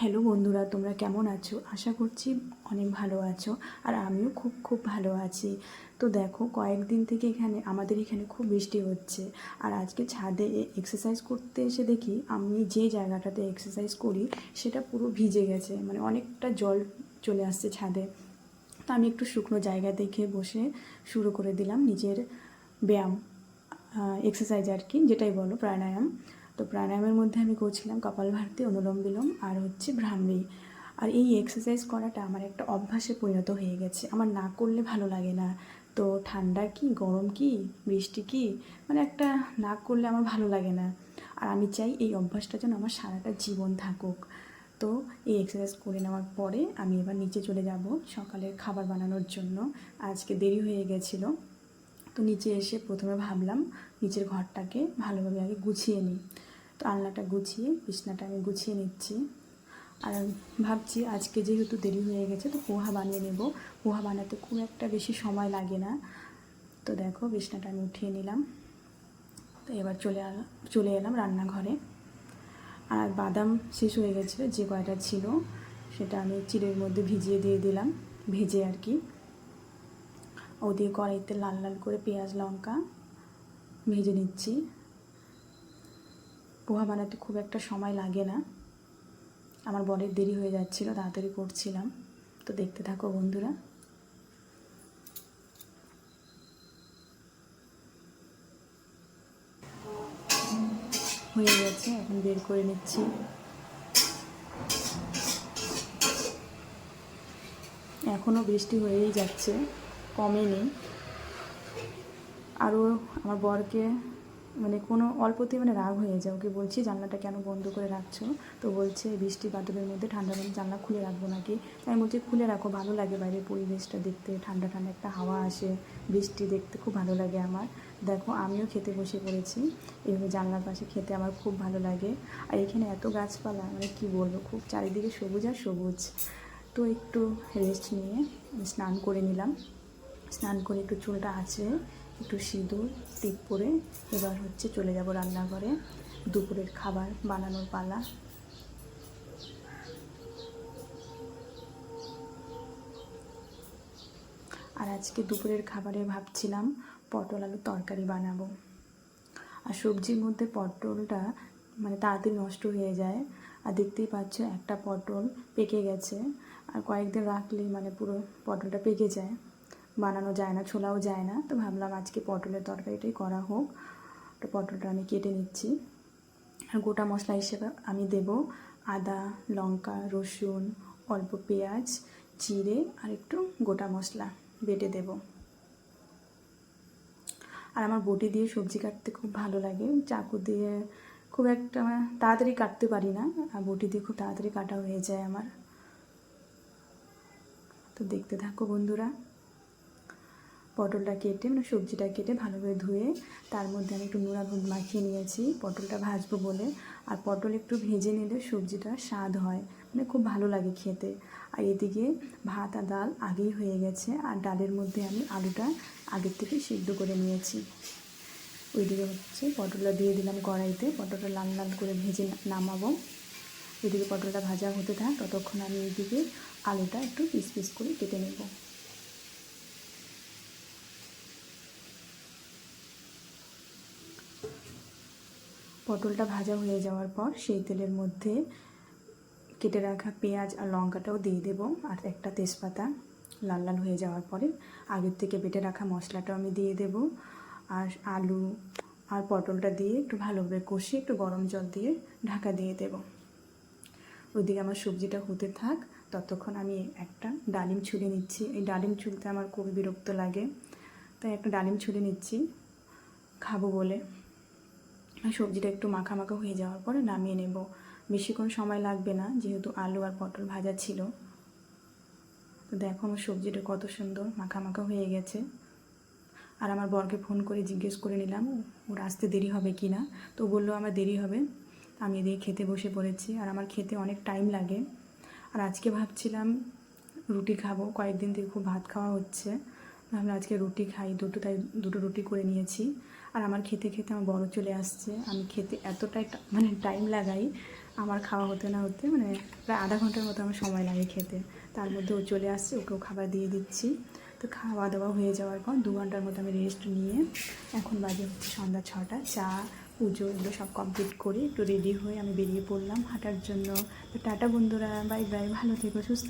Hello বন্ধুরা, তোমরা কেমন আছো? আশা করছি অনেক ভালো আছো আর আমিও খুব খুব ভালো আছি। তো দেখো, কয়েকদিন থেকে এখানে, আমাদের এখানে খুব বৃষ্টি হচ্ছে আর আজকে ছাদে এক্সারসাইজ করতে এসে দেখি আমি যে জায়গাটাতে এক্সারসাইজ করি সেটা পুরো ভিজে গেছে মানে অনেকটা জল চলে আসছে ছাদে। তো আমি একটু শুকনো জায়গা দেখে বসে শুরু করে দিলাম নিজের ব্যায়াম এক্সারসাইজ আর কি, যেটাই বলো, প্রাণায়াম। তো প্রাণায়ামের মধ্যে আমি করছিলাম কপালভারতি অনুলোম বিলোম আর হচ্ছে ভ্রামরি। আর এই এক্সারসাইজ করাটা আমার একটা অভ্যাসে পরিণত হয়ে গেছে। আমার না করলে ভালো লাগে না। তো ঠান্ডা কি, গরম কি, বৃষ্টি কি? মানে একটা না করলে আমার ভালো লাগে না। আর আমি চাই এই অভ্যাসটা যেন আমার সারাটা জীবন থাকুক। তো এই এক্সারসাইজ করে নেওয়ার পরে আমি এবার নিচে চলে যাব সকালের খাবার বানানোর জন্য। আজকে দেরি হয়ে গেছিল। তো নিচে এসে প্রথমে ভাবলাম নিচের ঘরটাকে ভালোভাবে আগে গুছিয়ে নিই। তো আলনাটা গুছিয়ে, বিছনাটা আমি গুছিয়ে নিচ্ছি। আর ভাবছি আজকে যেহেতু দেরি হয়ে গেছে, তো পোহা বানিয়ে নেব। পোহা বানাতে খুব একটা বেশি সময় লাগে না। তো দেখো বিছনাটা আমি উঠিয়ে নিলাম। তো এবার চলে চলে এলাম রান্নাঘরে। আর বাদাম শেষ হয়ে গেছিল যে কয়টা ছিল সেটা আমি চিড়ের মধ্যে ভিজিয়ে দিয়ে দিলাম। ভেজে আর কি। ওদিকে কড়াইতে লাল লাল করে পেঁয়াজ, লঙ্কা ভেজে নিচ্ছি। পোহা বানাতে খুব একটা সময় লাগে না। আমার বরের দেরি হয়ে যাচ্ছিল, তাড়াতাড়ি করছিলাম। তো দেখতে থাকো বন্ধুরা। হয়ে গেছে, এখন বের করে নিচ্ছি। এখনও বৃষ্টি হয়েই যাচ্ছে। কমেনি আরও আমার বরকে মানে কোনো অল্পতেই মানে রাগ হয়ে যায়। ওকে বলছি, জানলাটা কেন বন্ধ করে রাখছো? তো বলছে, বৃষ্টি বাদলের মধ্যে ঠান্ডা মধ্যে জানলা খুলে রাখব নাকি? আমি বলছি, খুলে রাখো, ভালো লাগে বাইরের পরিবেশটা দেখতে। ঠান্ডা ঠান্ডা একটা হাওয়া আসে, বৃষ্টি দেখতে খুব ভালো লাগে আমার। দেখো, আমিও খেতে বসে পড়েছি। এইভাবে জানলার পাশে খেতে আমার খুব ভালো লাগে। আর এখানে এত গাছপালা মানে কি বলব, খুব চারিদিকে সবুজ আর সবুজ। তো একটু রেস্ট নিয়ে স্নান করে নিলাম। স্নান করে একটু চুলটা আছে, একটু সিঁদুর টিপ পরে এবার হচ্ছে চলে যাব রান্নাঘরে, দুপুরের খাবার বানানোর পালা। আর আজকে দুপুরের খাবারে ভাবছিলাম পটল আলু তরকারি বানাবো। আর সবজির মধ্যে পটলটা মানে তাড়াতাড়ি নষ্ট হয়ে যায়। আর দেখতেই পাচ্ছ একটা পটল পেকে গেছে। আর কয়েকদিন রাখলেই মানে পুরো পটলটা পেকে যায়। বানানো যায় না, ছোলাও যায় না। তো ভাবলাম আজকে পটলের তরকারিটাই করা হোক। তো পটলটা আমি কেটে নিচ্ছি। আর গোটা মশলা হিসেবে আমি দেব আদা, লঙ্কা, রসুন, অল্প পেঁয়াজ, জিরে আর একটু গোটা মশলা বেটে দেব। আর আমার বটি দিয়ে সবজি কাটতে খুব ভালো লাগে। চাকু দিয়ে খুব একটা তাড়াতাড়ি কাটতে পারি না। আর বটি দিয়ে খুব তাড়াতাড়ি কাটা হয়ে যায় আমার। তো দেখতে থাকো বন্ধুরা। পটলটা কেটে মানে সবজিটা কেটে ভালো করে ধুয়ে, তার মধ্যে আমি একটু হলুদ মাখিয়ে নিয়েছি। পটলটা ভাজবো বলে। আর পটল একটু ভেজে নিলে সবজিটা স্বাদ হয় মানে খুব ভালো লাগে খেতে। আর এদিকে ভাত আর ডাল আগেই হয়ে গেছে, আর ডালের মধ্যে আমি আলুটা আগের থেকে সিদ্ধ করে নিয়েছি। ওইদিকে হচ্ছে পটলটা দিয়ে দিলাম কড়াইতে। পটলটা লাল লাল করে ভেজে নামাবো। এদিকে পটলটা ভাজা হতে থাক, ততক্ষণ আমি এইদিকে আলুটা একটু পিস পিস করে কেটে নেব। পটলটা ভাজা হয়ে যাওয়ার পর সেই তেলের মধ্যে কেটে রাখা পেঁয়াজ আর লঙ্কাটাও দিয়ে দেব আর একটা তেজপাতা লাল লাল হয়ে যাওয়ার পরে আগের থেকে বেটে রাখা মশলাটাও আমি দিয়ে দেব আর আলু আর পটলটা দিয়ে একটু ভালোভাবে কষিয়ে একটু গরম জল দিয়ে ঢাকা দিয়ে দেব। ওইদিকে আমার সবজিটা হতে থাক, ততক্ষণ আমি একটা ডালিম ছুলে নিচ্ছি। এই ডালিম ছুলতে আমার খুবই বিরক্ত লাগে, তাই একটা ডালিম ছুলে নিচ্ছি, খাব বলে। সবজিটা একটু মাখা মাখা হয়ে যাওয়ার পরে নামিয়ে নেব। বেশিক্ষণ সময় লাগবে না, যেহেতু আলু আর পটল ভাজা ছিল। তো দেখো আমার সবজিটা কত সুন্দর মাখা মাখা হয়ে গেছে। আর আমার বরকে ফোন করে জিজ্ঞেস করে নিলাম, ওর আসতে দেরি হবে কি না? তো বলল, আমার দেরি হবে। আমি এদিকে খেতে বসে পড়েছি আর আমার খেতে অনেক টাইম লাগে। আর আজকে ভাবছিলাম রুটি খাব, কয়েকদিন থেকে খুব ভাত খাওয়া হচ্ছে। ভাবলাম আজকে রুটি খাই, দুটো তাই দুটো রুটি করে নিয়েছি। আর আমার খেতে খেতে আমার বড় চলে আসছে। আমি খেতে এতটাই মানে টাইম লাগাই, আমার খাওয়া হতে না হতে মানে প্রায় আধা ঘণ্টার মতো আমার সময় লাগে খেতে। তার মধ্যে ও চলে আসছে, ওকেও খাবার দিয়ে দিচ্ছি। তো খাওয়া দাওয়া হয়ে যাওয়ার পর দু ঘণ্টার মতো আমি রেস্ট নিয়ে এখন বাজে হচ্ছে সন্ধ্যা ছটা। চা, পুজো এগুলো সব কমপ্লিট করে একটু রেডি হয়ে আমি বেরিয়ে পড়লাম হাঁটার জন্য। তো টাটা বন্ধুরা বাই বাই ভালো থেকো, সুস্থ